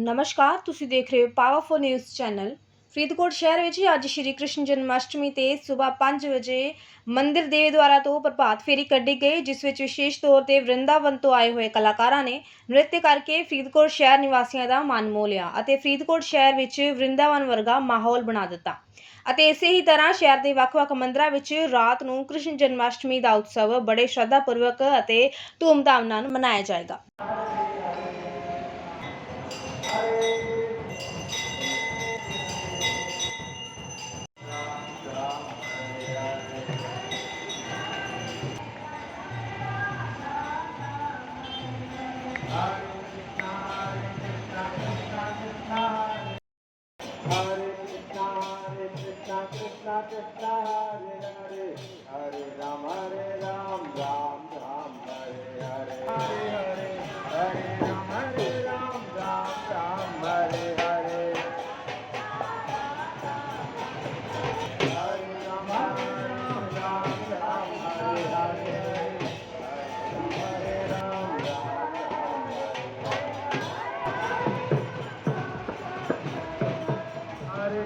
ਨਮਸਕਾਰ, ਤੁਸੀਂ ਦੇਖ ਰਹੇ ਹੋ ਪਾਵਰਫੁਲ ਨਿਊਜ਼ ਚੈਨਲ ਫਰੀਦਕੋਟ ਸ਼ਹਿਰ ਵਿੱਚ ਅੱਜ ਸ਼੍ਰੀ ਕ੍ਰਿਸ਼ਨ ਜਨਮਾਸ਼ਟਮੀ ਤੇ ਸਵੇਰ 5 ਵਜੇ ਮੰਦਿਰ ਦੇਵੀ ਦੁਆਰਾ ਤੋਂ ਪ੍ਰਭਾਤ ਫੇਰੀ ਕੱਢੀ ਗਈ, ਜਿਸ ਵਿੱਚ ਵਿਸ਼ੇਸ਼ ਤੌਰ ਤੇ ਵਰਿੰਦਾਵਨ ਤੋਂ ਆਏ ਹੋਏ ਕਲਾਕਾਰਾਂ ਨੇ ਨ੍ਰਿਤ ਕਰਕੇ ਫਰੀਦਕੋਟ ਸ਼ਹਿਰ ਨਿਵਾਸੀਆਂ ਦਾ ਮਨ ਮੋਹ ਲਿਆ ਅਤੇ ਫਰੀਦਕੋਟ ਸ਼ਹਿਰ ਵਿੱਚ ਵਰਿੰਦਾਵਨ ਵਰਗਾ ਮਾਹੌਲ ਬਣਾ ਦਿੱਤਾ। ਅਤੇ ਇਸੇ ਹੀ ਤਰ੍ਹਾਂ ਸ਼ਹਿਰ ਦੇ ਵੱਖ-ਵੱਖ ਮੰਦਰਾਂ ਵਿੱਚ ਰਾਤ ਨੂੰ ਕ੍ਰਿਸ਼ਨ ਜਨਮਾਸ਼ਟਮੀ ਦਾ ਉਤਸਵ ਬੜੇ ਸ਼ਰਧਾਪੂਰਵਕ ਅਤੇ ਧੂਮਧਾਮ ਨਾਲ ਮਨਾਇਆ ਜਾਏਗਾ। Hare Hare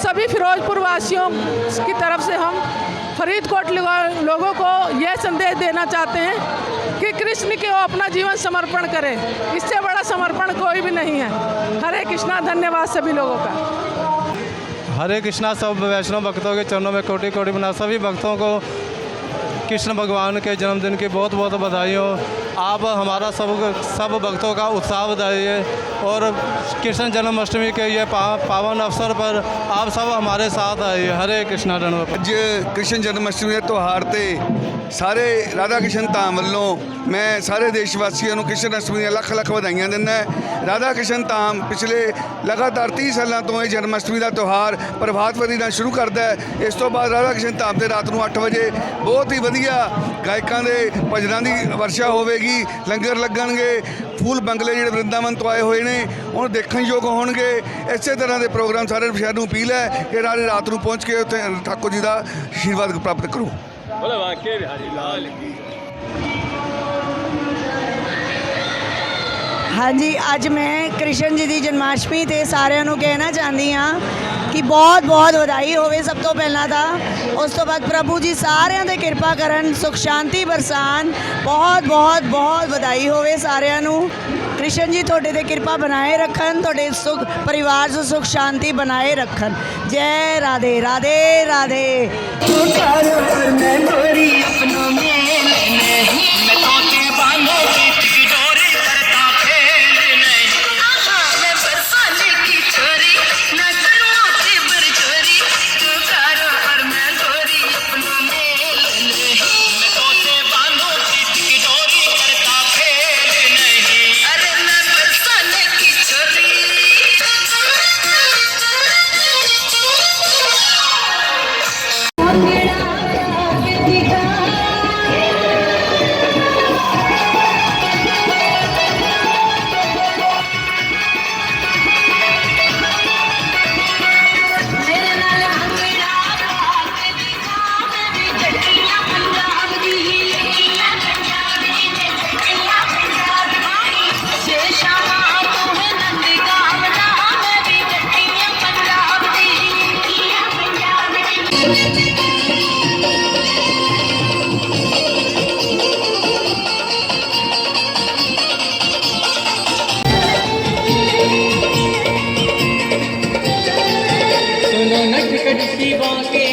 सभी फिरोजपुर वासियों की तरफ़ से हम फरीदकोट लोगों को यह संदेश देना चाहते हैं कि कृष्ण के वो अपना जीवन समर्पण करें। इससे बड़ा समर्पण कोई भी नहीं है। हरे कृष्णा, धन्यवाद सभी लोगों का। हरे कृष्णा, सब वैष्णव भक्तों के चरणों में कोटि कोटि बना सभी भक्तों को कृष्ण भगवान के जन्मदिन की बहुत बहुत बधाई हो आप हमारा सब सब भक्तों का उत्साह बढ़ाइए और कृष्ण जन्माष्टमी के ये पा, पावन अवसर पर आप सब हमारे साथ आइए हरे कृष्णा जन्म ਅੱਜ ਕ੍ਰਿਸ਼ਨ ਜਨਮ ਅਸ਼ਟਮੀ ਦੇ ਤਿਉਹਾਰ ਤੇ ਸਾਰੇ ਰਾਧਾ ਕ੍ਰਿਸ਼ਨ ਧਾਮ ਵੱਲੋਂ ਮੈਂ ਸਾਰੇ ਦੇਸ਼ ਵਾਸੀਆਂ ਨੂੰ ਕ੍ਰਿਸ਼ਨ ਅਸ਼ਟਮੀ ਦੀਆਂ ਲੱਖ ਲੱਖ ਵਧਾਈਆਂ ਦਿੰਦਾ ਰਾਧਾ ਕ੍ਰਿਸ਼ਨ ਧਾਮ ਪਿਛਲੇ ਲਗਾਤਾਰ 30 ਸਾਲਾਂ ਤੋਂ ਇਹ ਜਨਮ ਅਸ਼ਟਮੀ ਦਾ ਤਿਉਹਾਰ ਪ੍ਰਭਾਤ ਫੇਰੀ ਨਾਲ ਸ਼ੁਰੂ ਕਰਦਾ ਹੈ ਇਸ ਤੋਂ ਬਾਅਦ ਰਾਧਾ ਕ੍ਰਿਸ਼ਨ ਧਾਮ ਤੇ ਰਾਤ ਨੂੰ 8 ਵਜੇ ਬਹੁਤ ਹੀ ਵਧੀਆ ਗਾਇਕਾਂ ਦੇ ਭਜਨਾਂ ਦੀ ਵਰਸ਼ਾ ਹੋਵੇਗੀ ਲੰਗਰ ਲੱਗਣਗੇ ਫੂਲ ਬੰਗਲੇ ਜਿਹੜੇ ਵਰਿੰਦਾਵਨ ਤੋਂ ਆਏ ਹੋਏ ਨੇ ਉਹਨੂੰ ਦੇਖਣ ਯੋਗ ਹੋਣਗੇ। ਇਸੇ ਤਰ੍ਹਾਂ ਦੇ ਪ੍ਰੋਗਰਾਮ ਸਾਰੇ ਸ਼ਹਿਰ ਨੂੰ ਅਪੀਲ ਹੈ ਕਿ ਰਾਤ ਰਾਤ ਨੂੰ ਪਹੁੰਚ ਕੇ ਉੱਥੇ ਠਾਕੁਰ ਜੀ ਦਾ ਆਸ਼ੀਰਵਾਦ ਪ੍ਰਾਪਤ ਕਰੋ। ਹਾਂਜੀ ਅੱਜ ਮੈਂ ਕ੍ਰਿਸ਼ਨ ਜੀ ਦੀ ਜਨਮਾਸ਼ਟਮੀ ਤੇ ਸਾਰਿਆਂ ਨੂੰ ਕਹਿਣਾ ਚਾਹੁੰਦੀ ਹਾਂ ਕਿ ਬਹੁਤ ਬਹੁਤ ਵਧਾਈ ਹੋਵੇ ਸਭ ਤੋਂ ਪਹਿਲਾਂ ਤਾਂ। ਉਸ ਤੋਂ ਬਾਅਦ ਪ੍ਰਭੂ ਜੀ ਸਾਰਿਆਂ ਦੇ ਕਿਰਪਾ ਕਰਨ, ਸੁਖ, ਸ਼ਾਂਤੀ ਬਰਸਾਨ। ਬਹੁਤ ਬਹੁਤ ਬਹੁਤ ਵਧਾਈ ਹੋਵੇ ਸਾਰਿਆਂ ਨੂੰ। ਕ੍ਰਿਸ਼ਨ ਜੀ, ਤੁਹਾਡੇ ਤੇ ਕਿਰਪਾ ਬਣਾਏ ਰੱਖਣ, ਤੁਹਾਡੇ ਸੁਖ ਪਰਿਵਾਰ 'ਚ ਸੁਖ, ਸ਼ਾਂਤੀ ਬਣਾਏ ਰੱਖਣ। ਜੈ ਰਾਧੇ ਰਾਧੇ ਰਾਧੇ। দিবকে